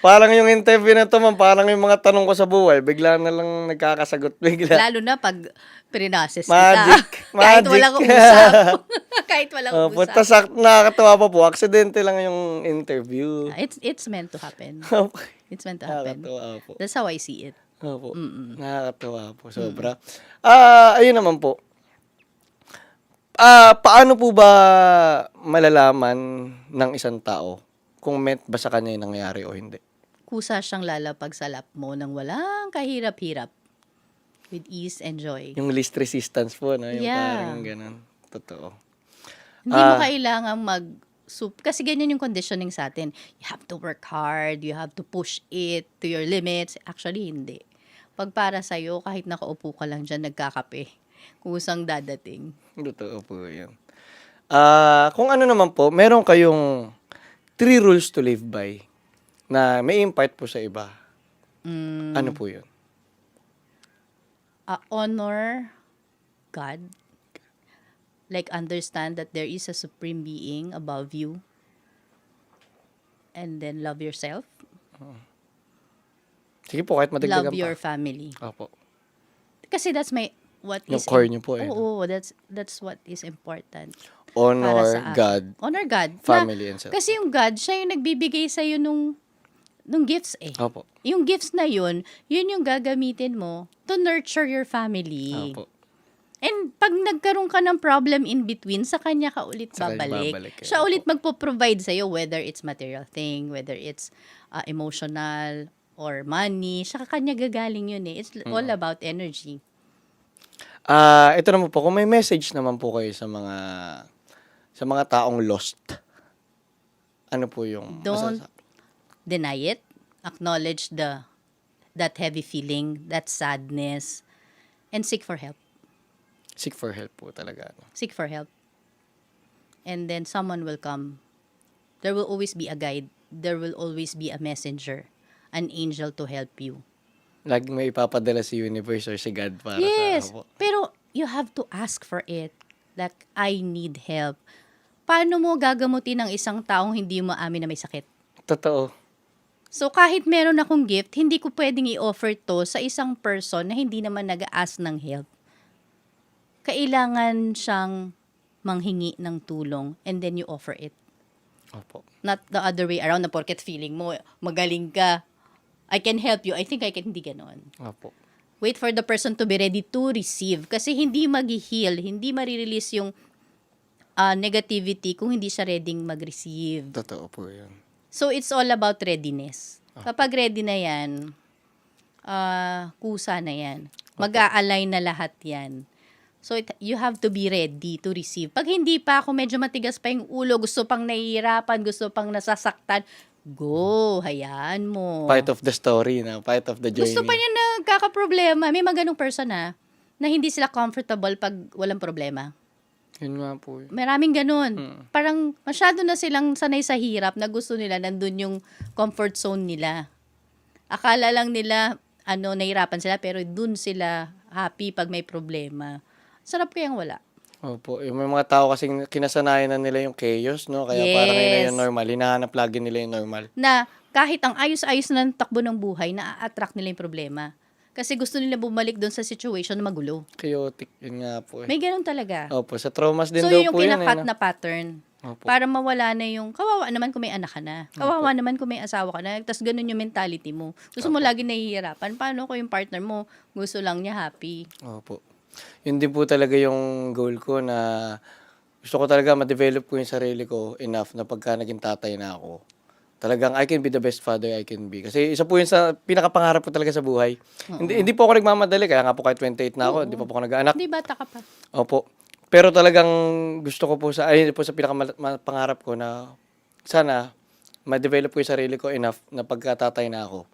Parang yung interview na to, ma'am, parang yung mga tanong ko sa buhay, bigla na lang nagkakasagot bigla. Lalo na pag prinoses Magic. kita. Kahit Magic. walang usap. Kahit walang Oh, usap. punta sa nakakatawa pa po, aksidente lang yung interview. It's it's meant to happen. It's meant to happen. Nakakatawa po. That's how I see it. Opo. Mm-mm. Nakakatawa po, sobra. Ah, ayun naman po. Ah, paano po ba malalaman ng isang tao kung meant ba sa kanya yung nangyari o hindi? Kusa siyang lalapag sa lap mo nang walang kahirap-hirap. With ease and joy. Yung least resistance po, no? Yung Yeah. parang ganun. Totoo. Hindi mo Ah. kailangan mag sup kasi ganyan yung conditioning sa atin. You have to work hard, you have to push it to your limits. Actually, hindi. Pag para sa'yo, kahit nakaupo ka lang dyan, nagkakape. Kusang dadating. Totoo po yun. Ah, kung ano naman po, meron kayong three rules to live by na may impart po sa iba. Mm, Ano po yun? uh, honor God. Like understand that there is a supreme being above you. And then love yourself. Sige po, kahit madagdagan love your pa. family. Opo. Kasi that's my what Yung is core niyo po eh, no? Oo, that's that's what is important. Honor para sa akin. God, Honor God. Family, and self. kasi yung God, siya yung nagbibigay sa nung nung gifts eh. Opo. Yung gifts na yun, yun yung gagamitin mo to nurture your family. Opo. And pag nagkaroon ka ng problem in between, sa kanya ka ulit Sa babalik. babalik eh, Siya ulit magpo-provide sa'yo, whether it's material thing, whether it's uh, emotional or money. Siya kanya gagaling yun eh. It's all about energy. Ah, ito naman po, kung may message naman po kayo sa mga sa mga taong lost. Ano po yung Don't- masasabi? Deny it. Acknowledge the that heavy feeling, that sadness, and seek for help. Seek for help po talaga. Seek for help. And then someone will come. There will always be a guide. There will always be a messenger, an angel to help you. Lagi may ipapadala si universe or si God para yes, sa... Opo. pero you have to ask for it. Like, I need help. Paano mo gagamutin ng isang taong hindi mo amin na may sakit? Totoo. So, kahit meron akong gift, hindi ko pwedeng i-offer to sa isang person na hindi naman nag-ask ng help. Kailangan siyang manghingi ng tulong and then you offer it. Opo. Not the other way around na porket feeling mo, magaling ka, I can help you. I think I can, hindi ganon. Opo. Wait for the person to be ready to receive. Kasi hindi mag-heal, hindi marirelease yung ah, negativity kung hindi siya ready mag-receive. Totoo po yun. So, it's all about readiness. Kapag ready na yan, ah, kusa na yan. Mag-a-align na lahat yan. So, it, you have to be ready to receive. Pag hindi pa ako medyo matigas pa yung ulo, gusto pang nahihirapan, gusto pang nasasaktan, go, hayaan mo. Part of the story na, part of the journey. Gusto pa niya nagkakaproblema. May mga ganong person na, na hindi sila comfortable pag walang problema. Yun nga po yun. Maraming ganun. Mm. Parang masyado na silang sanay sa hirap na gusto nila nandun yung comfort zone nila. Akala lang nila, ano, nahirapan sila, pero dun sila happy pag may problema. Sarap kayang wala. Opo. Yung may mga tao kasing kinasanayan na nila yung chaos, no? Kaya parang yun Yes. yung normal. Hinahanap lagi nila yung normal. Na kahit ang ayos-ayos na ng takbo ng buhay, na-attract nila yung problema. Kasi gusto nila bumalik dun sa situation na magulo. Chaotic. Yun nga po eh. May ganun talaga. Opo. Sa traumas din so, daw yun yung po yun. kinakat eh, no? na pattern. Opo. Para mawala na yung, kawawa naman kung may anak ka na. Kawawa naman kung may asawa ka na. Tapos ganun yung mentality mo. Gusto mo lagi nahihirapan. Paano ko yung partner mo, gusto lang niya happy? Opo. Yun din po talaga yung goal ko na gusto ko talaga ma-develop ko yung sarili ko enough na pagka naging tatay na ako. Talagang I can be the best father I can be. Kasi isa po yun sa pinakapangarap ko talaga sa buhay. Hindi, hindi po ako nagmamadali. Kaya nga po kahit 28 na ako, hindi pa po ako nag-anak. Hindi bata ka pa. Opo. Pero talagang gusto ko po sa, ayun po sa pinakapangarap ko na sana ma-develop ko yung sarili ko enough na pagkatatay na ako.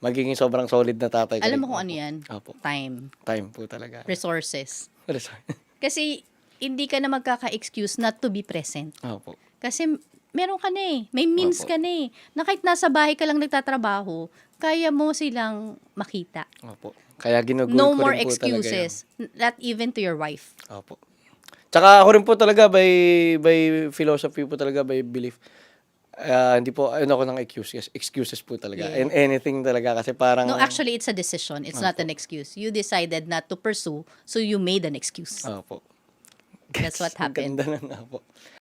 Magiging sobrang solid na tatay. ko Alam mo kung ano yan? Opo. Time. Time po talaga. Resources. Resort. Kasi hindi ka na magkaka-excuse not to be present. Opo. Kasi meron ka na eh. May means Opo. ka na eh. Na kahit nasa bahay ka lang nagtatrabaho, kaya mo silang makita. Opo. Kaya ginugol No ko more rin po talaga excuses. Not even to your wife. yun. Opo. Tsaka ako rin po talaga by by philosophy po talaga by belief. Ah, hindi po, ano ako ng excuses, excuses po talaga. Yeah. And anything talaga kasi parang... No, actually, it's a decision. It's not an excuse. You decided not to pursue, so you made an excuse. Opo. That's what happened. Ganda na nga po.